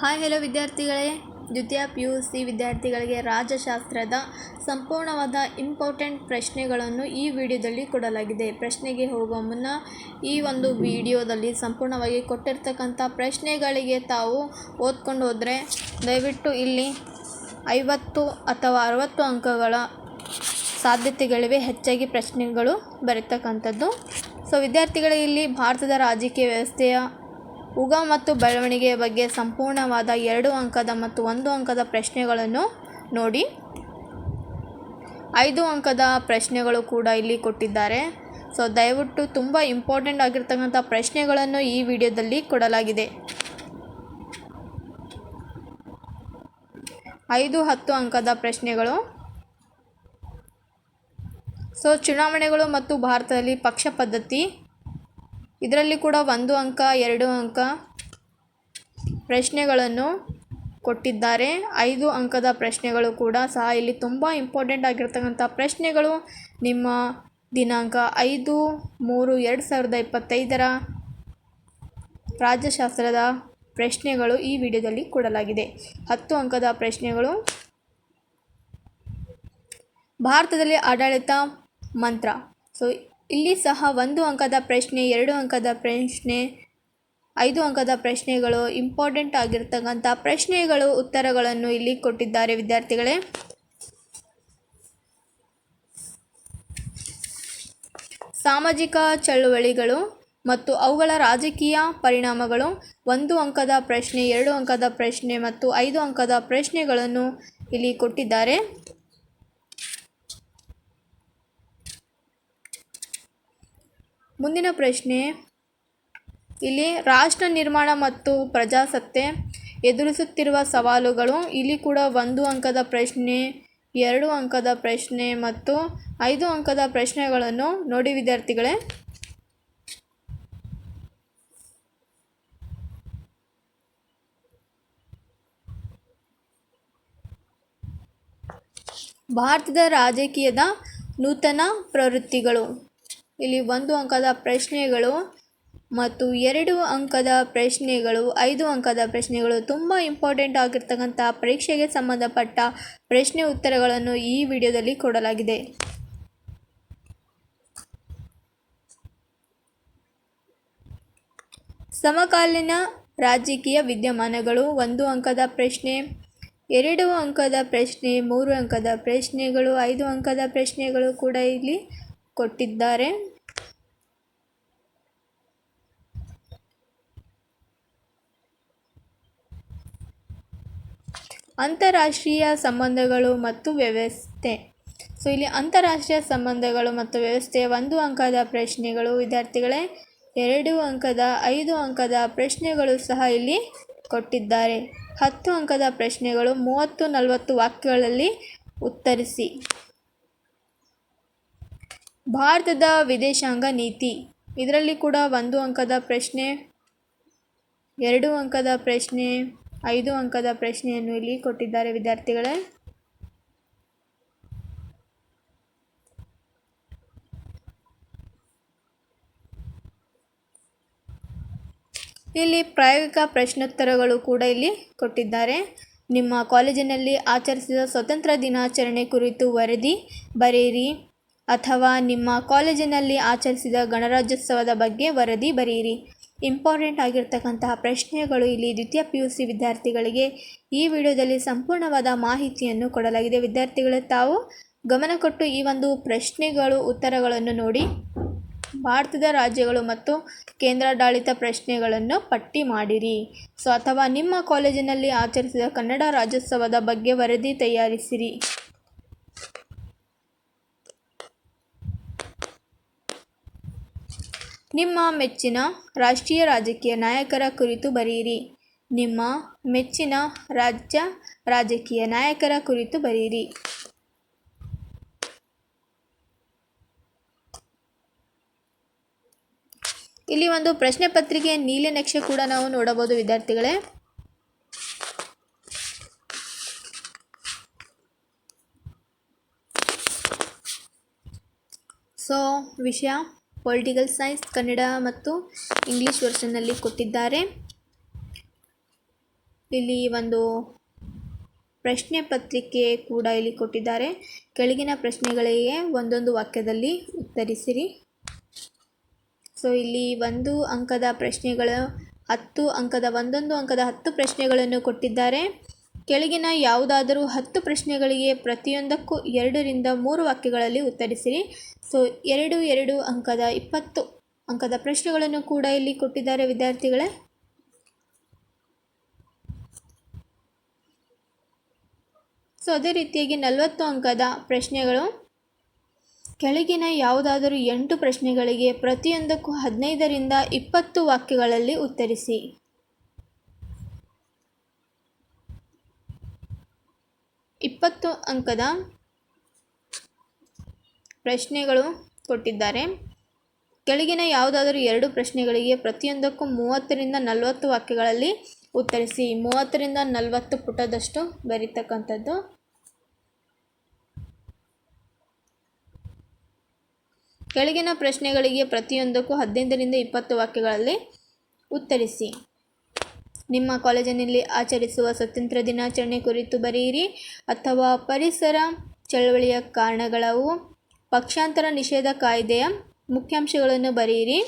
Hi hello ವಿದ್ಯಾರ್ಥಿಗಳೇ. ದ್ವಿತೀಯ P U C ವಿದ್ಯಾರ್ಥಿಗಳಿಗೆ ರಾಜಶಾಸ್ತ್ರದ ಸಂಪೂರ್ಣವಾದ ಇಂಪಾರ್ಟೆಂಟ್ ಪ್ರಶ್ನೆಗಳನ್ನು ಈ ವಿಡಿಯೋದಲ್ಲಿ ಕೊಡಲಾಗಿದೆ. ಪ್ರಶ್ನೆಗೆ ಹೋಗುವ ಮುನ್ನ ಈ ಒಂದು ವಿಡಿಯೋದಲ್ಲಿ ಸಂಪೂರ್ಣವಾಗಿ ಕೊಟ್ಟಿರ್ತಕ್ಕಂಥ ಪ್ರಶ್ನೆಗಳಿಗೆ ತಾವು ಓದ್ಕೊಂಡು ಹೋದರೆ ದಯವಿಟ್ಟು ಇಲ್ಲಿ ಐವತ್ತು ಅಥವಾ ಅರವತ್ತು ಅಂಕಗಳ ಸಾಧ್ಯತೆಗಳಿವೆ. ಹೆಚ್ಚಾಗಿ ಪ್ರಶ್ನೆಗಳು ಬರೀತಕ್ಕಂಥದ್ದು. ಸೊ ವಿದ್ಯಾರ್ಥಿಗಳೇ, ಇಲ್ಲಿ ಭಾರತದ ರಾಜಕೀಯ ವ್ಯವಸ್ಥೆಯ ಉಗಮ ಮತ್ತು ಬೆಳವಣಿಗೆಯ ಬಗ್ಗೆ ಸಂಪೂರ್ಣವಾದ ಎರಡು ಅಂಕದ ಮತ್ತು ಒಂದು ಅಂಕದ ಪ್ರಶ್ನೆಗಳನ್ನು ನೋಡಿ. ಐದು ಅಂಕದ ಪ್ರಶ್ನೆಗಳು ಕೂಡ ಇಲ್ಲಿ ಕೊಟ್ಟಿದ್ದಾರೆ. ಸೊ ದಯವಿಟ್ಟು ತುಂಬ ಇಂಪಾರ್ಟೆಂಟ್ ಆಗಿರ್ತಕ್ಕಂಥ ಪ್ರಶ್ನೆಗಳನ್ನು ಈ ವಿಡಿಯೋದಲ್ಲಿ ಕೊಡಲಾಗಿದೆ. ಐದು ಹತ್ತು ಅಂಕದ ಪ್ರಶ್ನೆಗಳು. ಸೊ ಚುನಾವಣೆಗಳು ಮತ್ತು ಭಾರತದಲ್ಲಿ ಪಕ್ಷ ಪದ್ಧತಿ. ಇದರಲ್ಲಿ ಕೂಡ ಒಂದು ಅಂಕ, ಎರಡು ಅಂಕ ಪ್ರಶ್ನೆಗಳನ್ನು ಕೊಟ್ಟಿದ್ದಾರೆ. ಐದು ಅಂಕದ ಪ್ರಶ್ನೆಗಳು ಕೂಡ ಸಹ ಇಲ್ಲಿ ತುಂಬ ಇಂಪಾರ್ಟೆಂಟ್ ಆಗಿರ್ತಕ್ಕಂಥ ಪ್ರಶ್ನೆಗಳು. ನಿಮ್ಮ ದಿನಾಂಕ ಐದು ಮೂರು ಎರಡು ಸಾವಿರದ ಇಪ್ಪತ್ತೈದರ ರಾಜ್ಯಶಾಸ್ತ್ರದ ಪ್ರಶ್ನೆಗಳು ಈ ವಿಡಿಯೋದಲ್ಲಿ ಕೊಡಲಾಗಿದೆ. ಹತ್ತು ಅಂಕದ ಪ್ರಶ್ನೆಗಳು. ಭಾರತದಲ್ಲಿ ಆಡಳಿತ ಮಂತ್ರ. ಸೊ ಇಲ್ಲಿ ಸಹ ಒಂದು ಅಂಕದ ಪ್ರಶ್ನೆ, ಎರಡು ಅಂಕದ ಪ್ರಶ್ನೆ, ಐದು ಅಂಕದ ಪ್ರಶ್ನೆಗಳು ಇಂಪಾರ್ಟೆಂಟ್ ಆಗಿರ್ತಕ್ಕಂಥ ಪ್ರಶ್ನೆಗಳು, ಉತ್ತರಗಳನ್ನು ಇಲ್ಲಿ ಕೊಟ್ಟಿದ್ದಾರೆ ವಿದ್ಯಾರ್ಥಿಗಳೇ. ಸಾಮಾಜಿಕ ಚಳುವಳಿಗಳು ಮತ್ತು ಅವುಗಳ ರಾಜಕೀಯ ಪರಿಣಾಮಗಳು, ಒಂದು ಅಂಕದ ಪ್ರಶ್ನೆ, ಎರಡು ಅಂಕದ ಪ್ರಶ್ನೆ ಮತ್ತು ಐದು ಅಂಕದ ಪ್ರಶ್ನೆಗಳನ್ನು ಇಲ್ಲಿ ಕೊಟ್ಟಿದ್ದಾರೆ. ಮುಂದಿನ ಪ್ರಶ್ನೆ. ಇಲ್ಲಿ ರಾಷ್ಟ್ರ ನಿರ್ಮಾಣ ಮತ್ತು ಪ್ರಜಾಸತ್ತೆ ಎದುರಿಸುತ್ತಿರುವ ಸವಾಲುಗಳು. ಇಲ್ಲಿ ಕೂಡ ಒಂದು ಅಂಕದ ಪ್ರಶ್ನೆ, ಎರಡು ಅಂಕದ ಪ್ರಶ್ನೆ ಮತ್ತು ಐದು ಅಂಕದ ಪ್ರಶ್ನೆಗಳನ್ನು ನೋಡಿ ವಿದ್ಯಾರ್ಥಿಗಳೇ. ಭಾರತದ ರಾಜಕೀಯದ ನೂತನ ಪ್ರವೃತ್ತಿಗಳು. ಇಲ್ಲಿ ಒಂದು ಅಂಕದ ಪ್ರಶ್ನೆಗಳು ಮತ್ತು ಎರಡು ಅಂಕದ ಪ್ರಶ್ನೆಗಳು, ಐದು ಅಂಕದ ಪ್ರಶ್ನೆಗಳು ತುಂಬ ಇಂಪಾರ್ಟೆಂಟ್ ಆಗಿರ್ತಕ್ಕಂಥ ಪರೀಕ್ಷೆಗೆ ಸಂಬಂಧಪಟ್ಟ ಪ್ರಶ್ನೆ ಉತ್ತರಗಳನ್ನು ಈ ವಿಡಿಯೋದಲ್ಲಿ ಕೊಡಲಾಗಿದೆ. ಸಮಕಾಲೀನ ರಾಜಕೀಯ ವಿದ್ಯಮಾನಗಳು, ಒಂದು ಅಂಕದ ಪ್ರಶ್ನೆ, ಎರಡು ಅಂಕದ ಪ್ರಶ್ನೆ, ಮೂರು ಅಂಕದ ಪ್ರಶ್ನೆಗಳು, ಐದು ಅಂಕದ ಪ್ರಶ್ನೆಗಳು ಕೂಡ ಇಲ್ಲಿ ಕೊಟ್ಟಿದ್ದಾರೆ. ಅಂತಾರಾಷ್ಟ್ರೀಯ ಸಂಬಂಧಗಳು ಮತ್ತು ವ್ಯವಸ್ಥೆ. ಸೊ ಇಲ್ಲಿ ಅಂತಾರಾಷ್ಟ್ರೀಯ ಸಂಬಂಧಗಳು ಮತ್ತು ವ್ಯವಸ್ಥೆಯ ಒಂದು ಅಂಕದ ಪ್ರಶ್ನೆಗಳು, ವಿದ್ಯಾರ್ಥಿಗಳೇ, ಎರಡು ಅಂಕದ, ಐದು ಅಂಕದ ಪ್ರಶ್ನೆಗಳು ಸಹ ಇಲ್ಲಿ ಕೊಟ್ಟಿದ್ದಾರೆ. ಹತ್ತು ಅಂಕದ ಪ್ರಶ್ನೆಗಳು ಮೂವತ್ತು ನಲವತ್ತು ವಾಕ್ಯಗಳಲ್ಲಿ ಉತ್ತರಿಸಿ. ಭಾರತದ ವಿದೇಶಾಂಗ ನೀತಿ. ಇದರಲ್ಲಿ ಕೂಡ ಒಂದು ಅಂಕದ ಪ್ರಶ್ನೆ, ಎರಡು ಅಂಕದ ಪ್ರಶ್ನೆ, ಐದು ಅಂಕದ ಪ್ರಶ್ನೆಯನ್ನು ಇಲ್ಲಿ ಕೊಟ್ಟಿದ್ದಾರೆ ವಿದ್ಯಾರ್ಥಿಗಳೇ. ಇಲ್ಲಿ ಪ್ರಾಯೋಗಿಕ ಪ್ರಶ್ನೋತ್ತರಗಳು ಕೂಡ ಇಲ್ಲಿ ಕೊಟ್ಟಿದ್ದಾರೆ. ನಿಮ್ಮ ಕಾಲೇಜಿನಲ್ಲಿ ಆಚರಿಸಿದ ಸ್ವತಂತ್ರ ದಿನಾಚರಣೆ ಕುರಿತು ವರದಿ ಬರೆಯಿರಿ. ಅಥವಾ ನಿಮ್ಮ ಕಾಲೇಜಿನಲ್ಲಿ ಆಚರಿಸಿದ ಗಣರಾಜ್ಯೋತ್ಸವದ ಬಗ್ಗೆ ವರದಿ ಬರೆಯಿರಿ. ಇಂಪಾರ್ಟೆಂಟ್ ಆಗಿರ್ತಕ್ಕಂತಹ ಪ್ರಶ್ನೆಗಳು ಇಲ್ಲಿ ದ್ವಿತೀಯ ಪಿ ಯು ಸಿ ವಿದ್ಯಾರ್ಥಿಗಳಿಗೆ ಈ ವಿಡಿಯೋದಲ್ಲಿ ಸಂಪೂರ್ಣವಾದ ಮಾಹಿತಿಯನ್ನು ಕೊಡಲಾಗಿದೆ. ವಿದ್ಯಾರ್ಥಿಗಳು, ತಾವು ಗಮನ ಕೊಟ್ಟು ಈ ಒಂದು ಪ್ರಶ್ನೆಗಳು, ಉತ್ತರಗಳನ್ನು ನೋಡಿ ಭಾರತದ ರಾಜ್ಯಗಳು ಮತ್ತು ಕೇಂದ್ರಾಡಳಿತ ಪ್ರಶ್ನೆಗಳನ್ನು ಪಟ್ಟಿ ಮಾಡಿರಿ. ಸೊ, ಅಥವಾ ನಿಮ್ಮ ಕಾಲೇಜಿನಲ್ಲಿ ಆಚರಿಸಿದ ಕನ್ನಡ ರಾಜ್ಯೋತ್ಸವದ ಬಗ್ಗೆ ವರದಿ ತಯಾರಿಸಿರಿ. ನಿಮ್ಮ ಮೆಚ್ಚಿನ ರಾಷ್ಟ್ರೀಯ ರಾಜಕೀಯ ನಾಯಕರ ಕುರಿತು ಬರೆಯಿರಿ. ನಿಮ್ಮ ಮೆಚ್ಚಿನ ರಾಜ್ಯ ರಾಜಕೀಯ ನಾಯಕರ ಕುರಿತು ಬರೆಯಿರಿ. ಇಲ್ಲಿ ಒಂದು ಪ್ರಶ್ನೆ ಪತ್ರಿಕೆಯ ನೀಲಿ ನಕ್ಷೆ ಕೂಡ ನಾವು ನೋಡಬಹುದು ವಿದ್ಯಾರ್ಥಿಗಳೇ. ಸೊ, ವಿಷಯ ಪೊಲಿಟಿಕಲ್ ಸೈನ್ಸ್ ಕನ್ನಡ ಮತ್ತು ಇಂಗ್ಲೀಷ್ ವರ್ಷನ್ನಲ್ಲಿ ಕೊಟ್ಟಿದ್ದಾರೆ. ಇಲ್ಲಿ ಒಂದು ಪ್ರಶ್ನೆ ಪತ್ರಿಕೆ ಕೂಡ ಇಲ್ಲಿ ಕೊಟ್ಟಿದ್ದಾರೆ. ಕೆಳಗಿನ ಪ್ರಶ್ನೆಗಳಿಗೆ ಒಂದೊಂದು ವಾಕ್ಯದಲ್ಲಿ ಉತ್ತರಿಸಿರಿ. ಸೊ ಇಲ್ಲಿ ಒಂದು ಅಂಕದ ಪ್ರಶ್ನೆಗಳು ಹತ್ತು ಅಂಕದ ಒಂದೊಂದು ಅಂಕದ ಹತ್ತು ಪ್ರಶ್ನೆಗಳನ್ನು ಕೊಟ್ಟಿದ್ದಾರೆ. ಕೆಳಗಿನ ಯಾವುದಾದರೂ ಹತ್ತು ಪ್ರಶ್ನೆಗಳಿಗೆ ಪ್ರತಿಯೊಂದಕ್ಕೂ ಎರಡರಿಂದ ಮೂರು ವಾಕ್ಯಗಳಲ್ಲಿ ಉತ್ತರಿಸಿರಿ. ಸೊ, ಎರಡು ಎರಡು ಅಂಕದ ಇಪ್ಪತ್ತು ಅಂಕದ ಪ್ರಶ್ನೆಗಳನ್ನು ಕೂಡ ಇಲ್ಲಿ ಕೊಟ್ಟಿದ್ದಾರೆ ವಿದ್ಯಾರ್ಥಿಗಳೇ. ಸೊ, ಅದೇ ರೀತಿಯಾಗಿ ನಲವತ್ತು ಅಂಕದ ಪ್ರಶ್ನೆಗಳು. ಕೆಳಗಿನ ಯಾವುದಾದರೂ ಎಂಟು ಪ್ರಶ್ನೆಗಳಿಗೆ ಪ್ರತಿಯೊಂದಕ್ಕೂ ಹದಿನೈದರಿಂದ ಇಪ್ಪತ್ತು ವಾಕ್ಯಗಳಲ್ಲಿ ಉತ್ತರಿಸಿ. ಇಪ್ಪತ್ತು ಅಂಕದ ಪ್ರಶ್ನೆಗಳು ಕೊಟ್ಟಿದ್ದಾರೆ. ಕೆಳಗಿನ ಯಾವುದಾದರೂ ಎರಡು ಪ್ರಶ್ನೆಗಳಿಗೆ ಪ್ರತಿಯೊಂದಕ್ಕೂ ಮೂವತ್ತರಿಂದ ನಲವತ್ತು ವಾಕ್ಯಗಳಲ್ಲಿ ಉತ್ತರಿಸಿ. ಮೂವತ್ತರಿಂದ ನಲವತ್ತು ಪುಟದಷ್ಟು ಬರೀತಕ್ಕಂಥದ್ದು. ಕೆಳಗಿನ ಪ್ರಶ್ನೆಗಳಿಗೆ ಪ್ರತಿಯೊಂದಕ್ಕೂ ಹದಿನೈದರಿಂದ ಇಪ್ಪತ್ತು ವಾಕ್ಯಗಳಲ್ಲಿ ಉತ್ತರಿಸಿ. ನಿಮ್ಮ ಕಾಲೇಜಿನಲ್ಲಿ ಆಚರಿಸುವ ಸ್ವತಂತ್ರ ದಿನಾಚರಣೆ ಕುರಿತು ಬರೆಯಿರಿ ಅಥವಾ ಪರಿಸರ ಚಳವಳಿಯ ಕಾರಣಗಳವು ಪಕ್ಷಾಂತರ ನಿಷೇಧ ಕಾಯ್ದೆಯ ಮುಖ್ಯಾಂಶಗಳನ್ನು ಬರೆಯಿರಿ.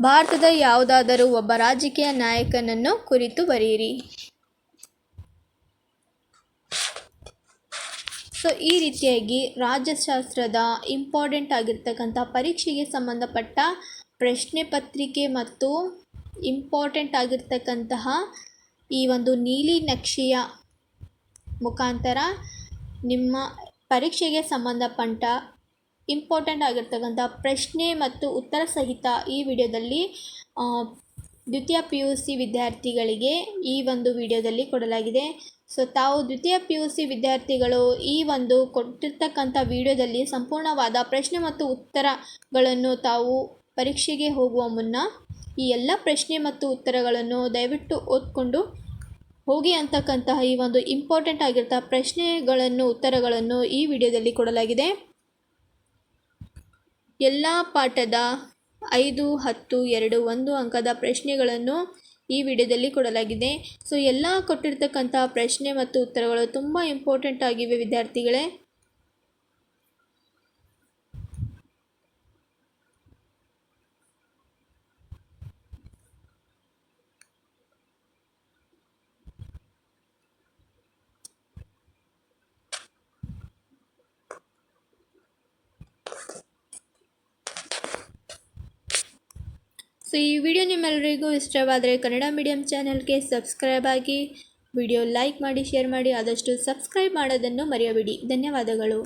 ಭಾರತದ ಯಾವುದಾದರೂ ಒಬ್ಬ ರಾಜಕೀಯ ನಾಯಕನನ್ನು ಕುರಿತು ಬರೆಯಿರಿ. ಸೊ, ಈ ರೀತಿಯಾಗಿ ರಾಜ್ಯಶಾಸ್ತ್ರದ ಇಂಪಾರ್ಟೆಂಟ್ ಆಗಿರ್ತಕ್ಕಂಥ ಪರೀಕ್ಷೆಗೆ ಸಂಬಂಧಪಟ್ಟ ಪ್ರಶ್ನೆ ಪತ್ರಿಕೆ ಮತ್ತು ಇಂಪಾರ್ಟೆಂಟ್ ಆಗಿರ್ತಕ್ಕಂತಹ ಈ ಒಂದು ನೀಲಿ ನಕ್ಷೆಯ ಮುಖಾಂತರ ನಿಮ್ಮ ಪರೀಕ್ಷೆಗೆ ಸಂಬಂಧಪಟ್ಟ ಇಂಪಾರ್ಟೆಂಟ್ ಆಗಿರ್ತಕ್ಕಂಥ ಪ್ರಶ್ನೆ ಮತ್ತು ಉತ್ತರ ಸಹಿತ ಈ ವಿಡಿಯೋದಲ್ಲಿ ದ್ವಿತೀಯ ಪಿ ಯು ಸಿ ವಿದ್ಯಾರ್ಥಿಗಳಿಗೆ ಈ ಒಂದು ವಿಡಿಯೋದಲ್ಲಿ ಕೊಡಲಾಗಿದೆ. ಸೊ ತಾವು ದ್ವಿತೀಯ ಪಿ ಯು ಸಿ ವಿದ್ಯಾರ್ಥಿಗಳು ಈ ಒಂದು ಕೊಟ್ಟಿರ್ತಕ್ಕಂಥ ವಿಡಿಯೋದಲ್ಲಿ ಸಂಪೂರ್ಣವಾದ ಪ್ರಶ್ನೆ ಮತ್ತು ಉತ್ತರಗಳನ್ನು ತಾವು ಪರೀಕ್ಷೆಗೆ ಹೋಗುವ ಮುನ್ನ ಈ ಎಲ್ಲ ಪ್ರಶ್ನೆ ಮತ್ತು ಉತ್ತರಗಳನ್ನು ದಯವಿಟ್ಟು ಓದ್ಕೊಂಡು ಹೋಗಿ ಅಂತಕ್ಕಂತಹ ಈ ಒಂದು ಇಂಪಾರ್ಟೆಂಟ್ ಆಗಿರ್ತ ಪ್ರಶ್ನೆಗಳನ್ನು, ಉತ್ತರಗಳನ್ನು ಈ ವಿಡಿಯೋದಲ್ಲಿ ಕೊಡಲಾಗಿದೆ. ಎಲ್ಲ ಪಾಠದ ಐದು, ಹತ್ತು, ಎರಡು, ಒಂದು ಅಂಕದ ಪ್ರಶ್ನೆಗಳನ್ನು ಈ ವಿಡಿಯೋದಲ್ಲಿ ಕೊಡಲಾಗಿದೆ. ಸೊ ಎಲ್ಲ ಕೊಟ್ಟಿರ್ತಕ್ಕಂತಹ ಪ್ರಶ್ನೆ ಮತ್ತು ಉತ್ತರಗಳು ತುಂಬ ಇಂಪಾರ್ಟೆಂಟ್ ಆಗಿವೆ ವಿದ್ಯಾರ್ಥಿಗಳೇ. ಸೊ ಈ ವಿಡಿಯೋ ನಿಮ್ಮೆಲ್ಲರಿಗೂ ಇಷ್ಟವಾದರೆ ಕನ್ನಡ ಮೀಡಿಯಂ ಚಾನಲ್ಗೆ ಸಬ್ಸ್ಕ್ರೈಬ್ ಆಗಿ ವಿಡಿಯೋ ಲೈಕ್ ಮಾಡಿ, ಶೇರ್ ಮಾಡಿ, ಆದಷ್ಟು ಸಬ್ಸ್ಕ್ರೈಬ್ ಮಾಡೋದನ್ನು ಮರೆಯಬೇಡಿ. ಧನ್ಯವಾದಗಳು.